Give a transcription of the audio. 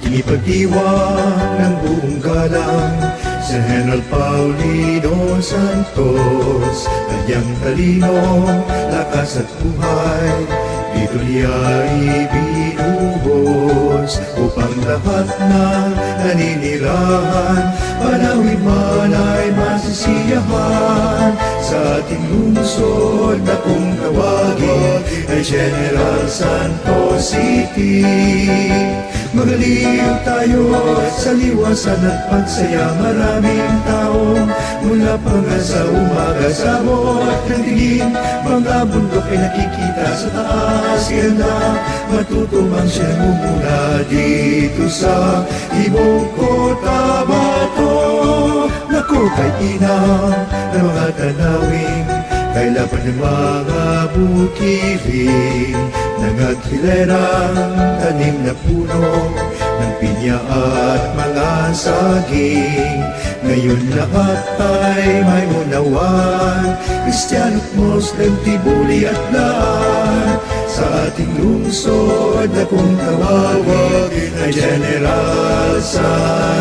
Ating ipagdiwang ng buong galang sa General Paulino Santos. Kanyang talino, lakas at buhay Dito niya Upang lahat ng naninirahan. Panawin man ay masisiyahan Sa ating lungsod na kung tawagin Ay General Santos City Magaliw tayo sa liwasan at pagsaya. Maraming taong mula pa nga sa umaga Sa bawat ng tingin, mga bundok ay nakikita sa taas. Ganda, matutumang siya mumula dito sa Ibong Cotabato Naku kay inang ng mga tanawin Kailapan ng mga bukiling Nangaghilerang tanim na puno Ng pinya at mga saging. Ngayon lahat ay may unawan Kristiyano Muslim, Tibuli at lahat. Sa ating lungsod na kung tawagin Ay General City